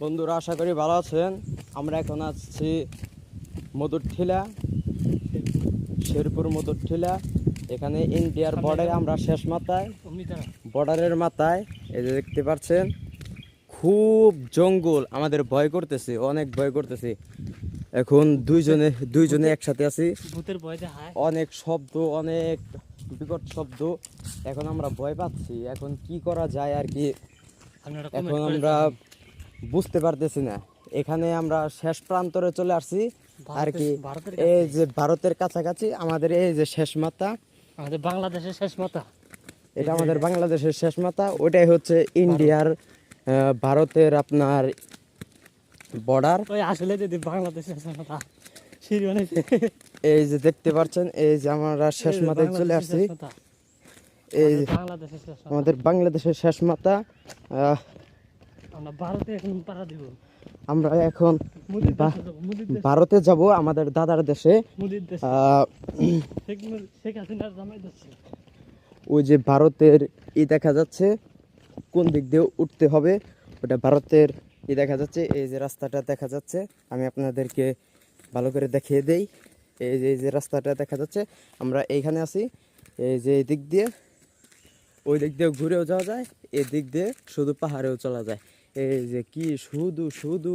বন্ধুরা আশা করি ভালো আছেন। আমরা এখন আছি মধুর ঠিলা শেরপুর মধুর ঠিলা এখানে ইন্ডিয়ার বর্ডারে আমরা শেষ মাথায় বর্ডারের মাথায় এই যে দেখতে পাচ্ছেন খুব জঙ্গল আমাদের ভয় করতেছে অনেক ভয় করতেছে। এখন দুইজনে দুইজনে একসাথে আছি। অনেক শব্দ অনেক বিকট শব্দ। এখন আমরা ভয় পাচ্ছি এখন কি করা যায় আর কি? এখন আমরা বুঝতে পারতেছি না। এখানে আমরা শেষ প্রান্তরে চলে আসছি। আর কি এই যে ভারতের কাছাকাছি আমাদের এই যে শেষ মাথা। আমাদের বাংলাদেশের শেষ মাথা। এটা আমাদের বাংলাদেশের শেষ মাথা ওটাই হচ্ছে ইন্ডিয়ার ভারতের আপনার বর্ডার আসলে যদি বাংলাদেশের শেষ মাথা এই যে দেখতে পাচ্ছেন এই যে আমরা শেষ মাথায় চলে আসছি। এই আমাদের বাংলাদেশের শেষ মাথা। আমরা এখন ভারতে যাব আমাদের দাদার দেশে। ওই যে ভারতের ই দেখা যাচ্ছে কোন দিক দিয়ে উঠতে হবে ওটা ভারতের ই দেখা যাচ্ছে এই যে রাস্তাটা দেখা যাচ্ছে। আমি আপনাদেরকে ভালো করে দেখিয়ে দেই। এই যে যে রাস্তাটা দেখা যাচ্ছে, আমরা এইখানে আছি। এই যে, এই দিক দিয়ে, ওই দিক দিয়ে ঘুরেও যাওয়া যায়, এদিক দিক দিয়ে শুধু পাহাড়েও চলা যায়। এই যে কি শুধু শুধু